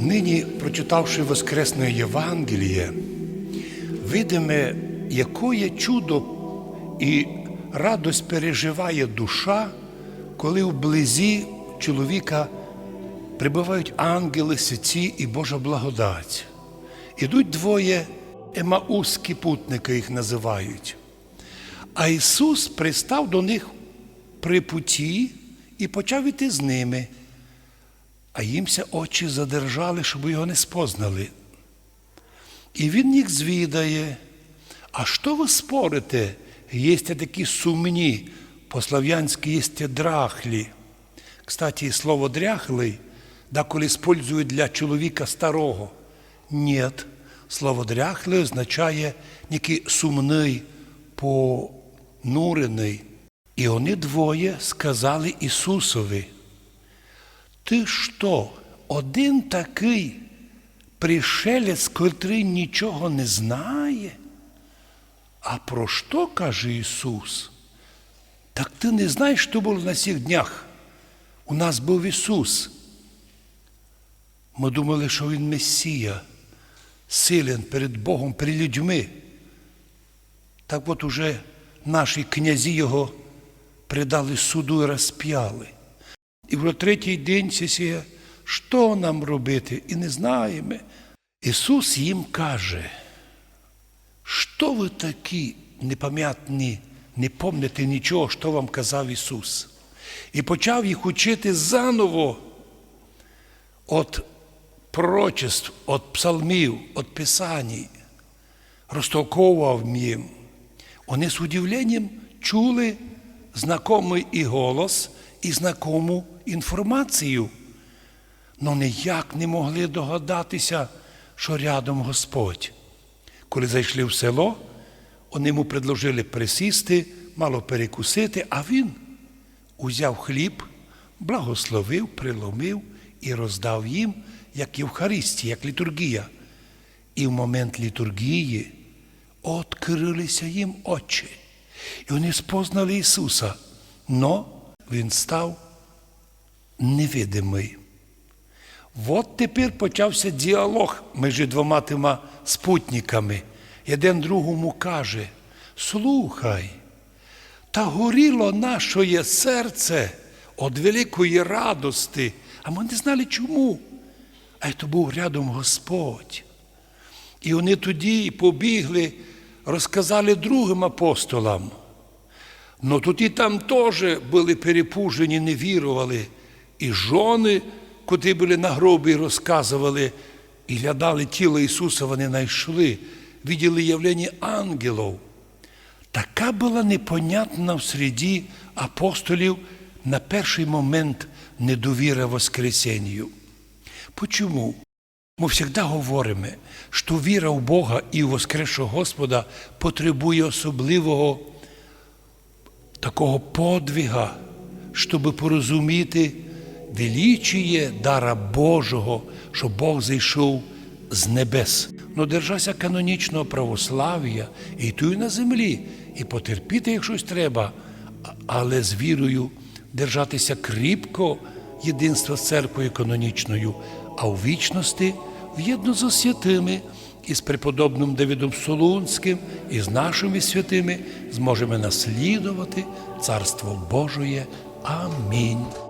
Нині, прочитавши Воскресне Євангеліє, видиме, якое чудо і радость переживає душа, коли вблизі чоловіка прибувають ангели, святі і Божа благодать. Ідуть двоє емаузькі путники їх називають. А Ісус пристав до них при путі і почав іти з ними. А їмся очі задержали, щоб його не спознали. І він їх звідає. А що ви спорите? Єсте такі сумні, по-слав'янськи єсте драхлі. Кстати, слово дряхлий деколи использують для чоловіка старого. Нет, слово дряхлий означає некий сумний, понурений. І вони двоє сказали Ісусові. Ти що, один такий пришелець, котрий нічого не знає? А про що каже Ісус? Так ти не знаєш, що було на цих днях? У нас був Ісус. Ми думали, що Він Месія, силен перед Богом, перед людьми. Так от уже наші князі Його предали суду і розп'яли. І вже третій день сесія, що нам робити? І не знаємо. Ісус їм каже, що ви такі непам'ятні, не помните нічого, що вам казав Ісус. І почав їх учити заново від пророчеств, від псалмів, від писань, розтолковував їм. Вони з удивленням чули знакомий і голос, і знакому інформацію, але ніяк не могли догадатися, що рядом Господь. Коли зайшли в село, вони йому предложили присісти, мало перекусити, а він узяв хліб, благословив, приломив і роздав їм, як Євхаристія, як літургія. І в момент літургії відкрилися їм очі. І вони спознали Ісуса, но Він став невидимий. От тепер почався діалог між двома тима спутниками. Один другому каже: слухай, та горіло наше серце від великої радости, а ми не знали чому. А це був рядом Господь. І вони тоді побігли, розказали другим апостолам. Ну тут і там теж були перепужені, не вірували. І жони, котрі були на гробі, розказували, і глядали тіло Ісуса, вони знайшли, виділи явлення ангелів. Така була непонятна в середі апостолів на перший момент недовіра Воскресенню. Почому? Ми завжди говоримо, що віра в Бога і в Воскресшого Господа потребує особливого такого подвига, щоб порозуміти величіє дара Божого, що Бог зайшов з небес. Ну, держася канонічного православ'я і ту на землі, і потерпіти, як щось треба, але з вірою держатися кріпко єдинства з церквою канонічною, а у вічності в'єдно з святими і з преподобним Давидом Солунським, і з нашими святими зможемо наслідувати Царство Божоє. Амінь.